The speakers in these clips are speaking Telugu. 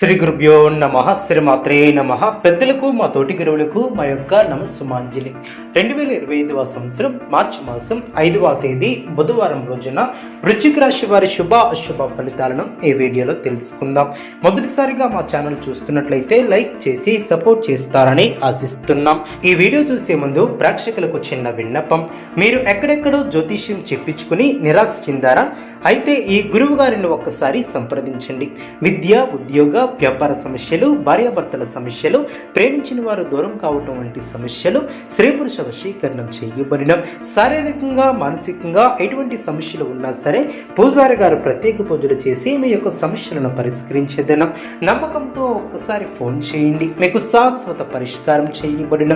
శ్రీ గురుభ్యో నమ శ్రీమాత్రే నమ. పెద్దలకు మా తోటి గురువులకు మా యొక్క నమస్సుమాంజలి. రెండు వేల ఇరవై ఐదవ సంవత్సరం మార్చి మాసం ఐదవ తేదీ బుధవారం రోజున వృశ్చిక రాశి వారి శుభ అశుభ ఫలితాలను ఈ వీడియోలో తెలుసుకుందాం. మొదటిసారిగా మా ఛానల్ చూస్తున్నట్లయితే లైక్ చేసి సపోర్ట్ చేస్తారని ఆశిస్తున్నాం. ఈ వీడియో చూసే ముందు ప్రేక్షకులకు చిన్న విన్నపం. మీరు ఎక్కడెక్కడో జ్యోతిష్యం చెప్పించుకుని నిరాశ చెందారా? అయితే ఈ గురువు గారిని ఒక్కసారి సంప్రదించండి. విద్య ఉద్యోగ వ్యాపార సమస్యలు భార్యాభర్తల సమస్యలు ప్రేమించిన వారు దూరం కావటం వంటి సమస్యలు స్త్రీ పురుష వశీకరణం చేయబడిన శారీరకంగా మానసికంగా ఎటువంటి సమస్యలు ఉన్నా సరే పూజారి గారు ప్రత్యేక పూజలు చేసి మీ యొక్క సమస్యలను పరిష్కరించేదన. నమ్మకంతో ఒక్కసారి ఫోన్ చేయండి. మీకు శాశ్వత పరిష్కారం చేయబడిన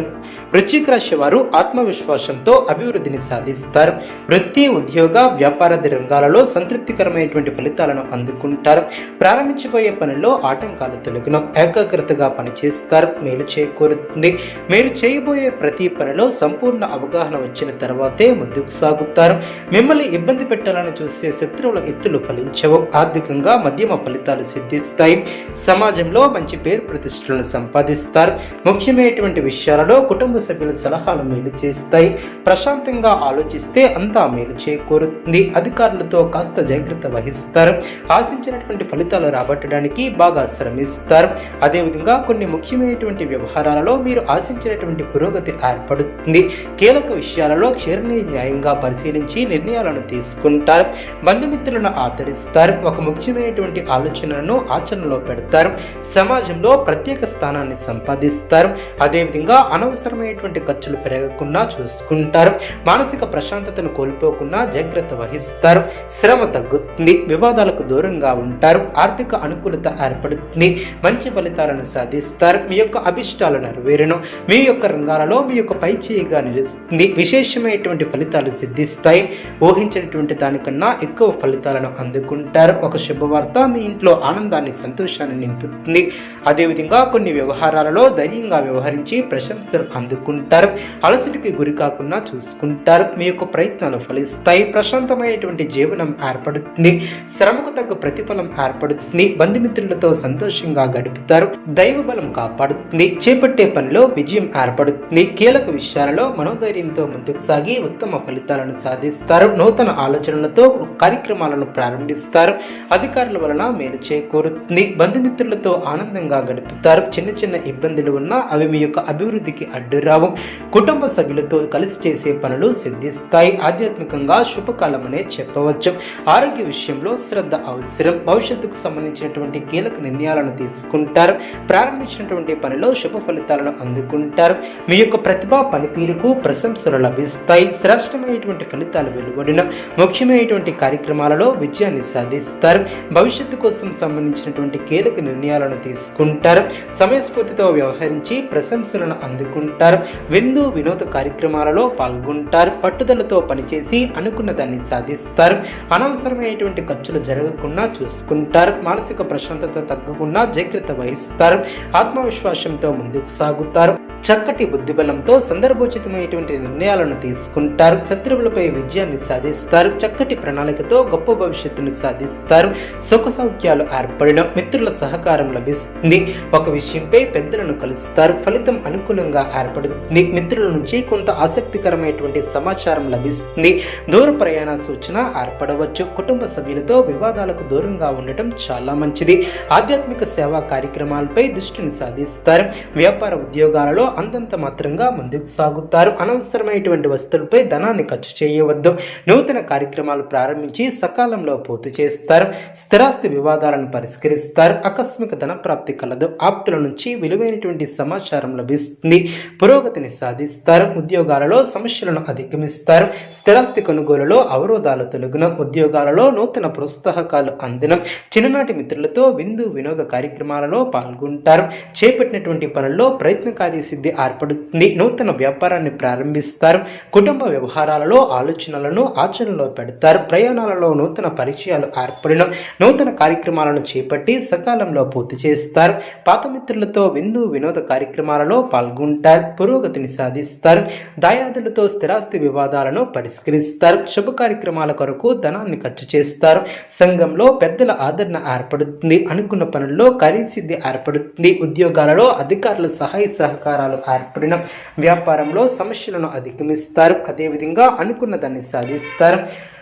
వృశ్చిక రాశి వారు ఆత్మవిశ్వాసంతో అభివృద్ధిని సాధిస్తారు. వృత్తి ఉద్యోగ వ్యాపారాది రంగాలలో సంతృప్తికరమైనటువంటి ఫలితాలను అందుకుంటారు. ప్రారంభించబోయే పనిలో ఆటంకాలు తొలగిన ఏకాగ్రతగా పనిచేస్తారు. మేలు చేకూరుతుంది. మీరు చేయబోయే ప్రతి పనిలో సంపూర్ణ అవగాహన వచ్చిన తర్వాతే ముందుకు సాగుతారు. మిమ్మల్ని ఇబ్బంది పెట్టాలని చూసే శత్రువుల ఎత్తులు ఫలించవు. ఆర్థికంగా మధ్యమ ఫలితాలు సిద్ధిస్తాయి. సమాజంలో మంచి పేరు ప్రతిష్టలను సంపాదిస్తారు. ముఖ్యమైనటువంటి విషయాలలో కుటుంబ సభ్యుల సలహాలు మేలు చేస్తాయి. ప్రశాంతంగా ఆలోచిస్తే అంతా మేలు చేకూరుతుంది. అధికారులతో కాస్త జాగ్రత్త వహిస్తారు. ఆశించినటువంటి ఫలితాలు రాబట్టడానికి బాగా శ్రమిస్తారు. అదేవిధంగా కొన్ని ముఖ్యమైనటువంటి వ్యవహారాలలో మీరు ఆశించినటువంటి పురోగతి ఏర్పడుతుంది. కీలక విషయాలలో క్షీరని న్యాయంగా పరిశీలించి నిర్ణయాలను తీసుకుంటారు. బంధుమిత్రులను ఆదరిస్తారు. ఒక ముఖ్యమైనటువంటి ఆలోచనలను ఆచరణలో పెడతారు. సమాజంలో ప్రత్యేక స్థానాన్ని సంపాదిస్తారు. అదేవిధంగా అనవసరమైనటువంటి ఖర్చులు పెరగకుండా చూసుకుంటారు. మానసిక ప్రశాంతతను కోల్పోకుండా జాగ్రత్త వహిస్తారు. శ్రమ తగ్గుతుంది. వివాదాలకు దూరంగా ఉంటారు. ఆర్థిక అనుకూలత ఏర్పడుతుంది. మంచి ఫలితాలను సాధిస్తారు. మీ యొక్క అభిష్టాలు నెరవేరును. మీ యొక్క రంగాలలో మీ యొక్క పై చేయిగా నిలుస్తుంది. విశేషమైనటువంటి ఫలితాలు సిద్ధిస్తాయి. ఊహించినటువంటి దానికన్నా ఎక్కువ ఫలితాలను అందుకుంటారు. ఒక శుభవార్త మీ ఇంట్లో ఆనందాన్ని సంతోషాన్ని నింపుతుంది. అదేవిధంగా కొన్ని వ్యవహారాలలో ధైర్యంగా వ్యవహరించి ప్రశంసలు అందుకుంటారు. అలసటికి గురి కాకుండా చూసుకుంటారు. మీ యొక్క ప్రయత్నాలు ఫలిస్తాయి. ప్రశాంతమైనటువంటి జీవనం ఏర్పడుతుంది. శ్రమకు తగ్గ ప్రతిఫలం ఏర్పడుతుంది. బంధుమిత్రులతో సంతోషంగా గడుపుతారు. దైవ బలం కాపాడుతుంది. చేపట్టే పనిలో విజయం ఏర్పడుతుంది. కీలక విషయాలలో మనోధైర్యంతో ముందుకు సాగి ఉత్తమ ఫలితాలను సాధిస్తారు. నూతన ఆలోచనలతో కార్యక్రమాలను ప్రారంభిస్తారు. అధికారుల వలన మేలు చేకూరుతుంది. బంధుమిత్రులతో ఆనందంగా గడుపుతారు. చిన్న చిన్న ఇబ్బందులు ఉన్నా అవి మీ యొక్క అభివృద్ధికి అడ్డురావు కుటుంబ సభ్యులతో కలిసి చేసే పనులు సిద్ధిస్తాయి. ఆధ్యాత్మికంగా శుభకాలమనే చెప్పవచ్చు. ఆరోగ్య విషయంలో శ్రద్ధ అవసరం భవిష్యత్తుకు సంబంధించినటువంటి కీలక నిర్ణయాలను తీసుకుంటారు. ప్రారంభించినటువంటి పనిలో శుభ ఫలితాలను అందుకుంటారు. మీ యొక్క ప్రతిభా పనితీరుకు ప్రశంసలు లభిస్తాయి. శ్రేష్టమైనటువంటి ఫలితాలు వెలువడిన ముఖ్యమైనటువంటి కార్యక్రమాలలో విజయాన్ని సాధిస్తారు. భవిష్యత్తు కోసం సంబంధించినటువంటి కీలక నిర్ణయాలను తీసుకుంటారు. సమయస్ఫూర్తితో వ్యవహరించి ప్రశంసలను అందుకుంటారు. విందు వినోద కార్యక్రమాలలో పాల్గొంటారు. పట్టుదలతో పనిచేసి అనుకున్న దాన్ని సాధిస్తారు. అనవసరమైనటువంటి ఖర్చులు జరగకుండా చూసుకుంటారు. మానసిక ప్రశాంతత తగ్గకుండా జాగ్రత్త వహిస్తారు. ఆత్మవిశ్వాసంతో ముందుకు సాగుతారు. చక్కటి బుద్ధిబలంతో సందర్భోచితమైనటువంటి నిర్ణయాలను తీసుకుంటారు. శత్రువులపై విజయాన్ని సాధిస్తారు. చక్కటి ప్రణాళికతో గొప్ప భవిష్యత్తును సాధిస్తారు. సుఖ సౌఖ్యాలు ఏర్పడడం మిత్రుల సహకారం లభిస్తుంది. ఒక విషయంపై పెద్దలను కలుస్తారు. ఫలితం అనుకూలంగా ఏర్పడుతుంది. మిత్రుల నుంచి కొంత ఆసక్తికరమైనటువంటి సమాచారం లభిస్తుంది. దూర ప్రయాణ సూచన ఏర్పడవచ్చు. కుటుంబ సభ్యులతో వివాదాలకు దూరంగా ఉండటం చాలా మంచిది. ఆధ్యాత్మిక సేవా కార్యక్రమాలపై దృష్టిని సాధిస్తారు. వ్యాపార ఉద్యోగాలలో అంతంత మాత్రంగా ముందుకు సాగుతారు. అనవసరమైనటువంటి వస్తువులపై ధనాన్ని ఖర్చు చేయవద్దు. నూతన కార్యక్రమాలు ప్రారంభించి సకాలంలో పూర్తి చేస్తారు. స్థిరాస్తి వివాదాలను పరిష్కరిస్తారు. ఆకస్మిక ధన ప్రాప్తి కలదు. ఆప్తుల నుంచి విలువైనటువంటి సమాచారం లభిస్తుంది. పురోగతిని సాధిస్తారు. ఉద్యోగాలలో సమస్యలను అధిగమిస్తారు. స్థిరాస్తి కొనుగోలులో అవరోధాలు తొలగిన ఉద్యోగాలలో నూతన ప్రోత్సాహకాలు అందినం. చిన్ననాటి మిత్రులతో విందు వినోద కార్యక్రమాలలో పాల్గొంటారు. చేపట్టినటువంటి పనుల్లో ప్రయత్నకారి సిద్ధి కార్యసిద్ధి ఏర్పడుతుంది. నూతన వ్యాపారాన్ని ప్రారంభిస్తారు. కుటుంబ వ్యవహారాలలో ఆలోచనలను ఆచరణలో పెడతారు. ప్రయాణాలలో నూతన పరిచయాలు ఏర్పడిన నూతన కార్యక్రమాలను చేపట్టి సకాలంలో పూర్తి చేస్తారు. పాత మిత్రులతో విందు వినోద కార్యక్రమాలలో పాల్గొంటారు. పురోగతిని సాధిస్తారు. దాయాదులతో స్థిరాస్తి వివాదాలను పరిష్కరిస్తారు. శుభ కార్యక్రమాల కొరకు ధనాన్ని ఖర్చు చేస్తారు. సంఘంలో పెద్దల ఆదరణ ఏర్పడుతుంది. అనుకున్న పనుల్లో కార్యసిద్ధి ఏర్పడుతుంది. ఉద్యోగాలలో అధికారుల సహాయ సహకారాలు ఏర్పడిన వ్యాపారంలో సమస్యలను అధిగమిస్తారు. అదేవిధంగా అనుకున్న దాన్ని సాధిస్తారు.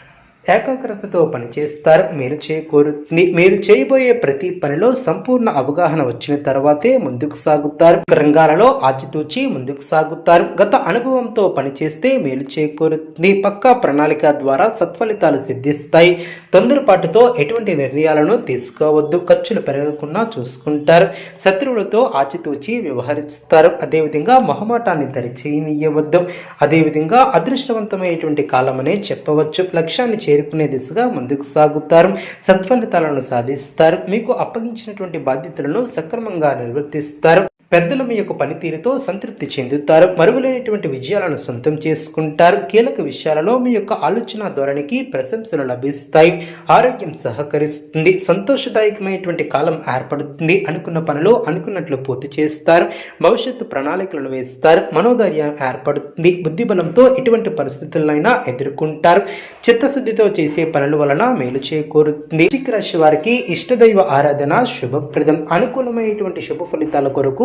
ఏకాగ్రతతో పనిచేస్తారు. మీరు చేకూరుతుంది మీరు చేయబోయే ప్రతి పనిలో సంపూర్ణ అవగాహన వచ్చిన తర్వాతే ముందుకు సాగుతారు. రంగాలలో ఆచితూచి ముందుకు సాగుతారు. గత అనుభవంతో పనిచేస్తే మేలు చేకూరుతుంది. పక్కా ప్రణాళిక ద్వారా సత్ఫలితాలు సిద్ధిస్తాయి. తొందరపాటుతో ఎటువంటి నిర్ణయాలను తీసుకోవద్దు. ఖర్చులు పెరగకుండా చూసుకుంటారు. శత్రువులతో ఆచితూచి వ్యవహరిస్తారు. అదేవిధంగా మొహమాటాన్ని దరిచేయనియవద్దు. అదేవిధంగా అదృష్టవంతమైనటువంటి కాలమనే చెప్పవచ్చు. లక్ష్యాన్ని చేరుకునే దిశగా ముందుకు సాగుతారు. సత్ఫలితాలను సాధిస్తారు. మీకు అప్పగించినటువంటి బాధ్యతలను సక్రమంగా నిర్వర్తిస్తారు. పెద్దలు మీ యొక్క పనితీరుతో సంతృప్తి చెందుతారు. మరుగులైనటువంటి విజయాలను సొంతం చేసుకుంటారు. కీలక విషయాలలో మీ యొక్క ఆలోచన ధోరణికి ప్రశంసలు లభిస్తాయి. ఆరోగ్యం సహకరిస్తుంది. సంతోషదాయకమైనటువంటి కాలం ఏర్పడుతుంది. అనుకున్న పనులు అనుకున్నట్లు పూర్తి చేస్తారు. భవిష్యత్తు ప్రణాళికలను వేస్తారు. మనోధైర్యం ఏర్పడుతుంది. బుద్ధిబలంతో ఎటువంటి పరిస్థితులైనా ఎదుర్కొంటారు. చిత్తశుద్ధితో చేసే పనుల వలన మేలు చేకూరుతుంది. రాశి వారికి ఇష్టదైవ ఆరాధన శుభప్రదం. అనుకూలమైనటువంటి శుభ ఫలితాల కొరకు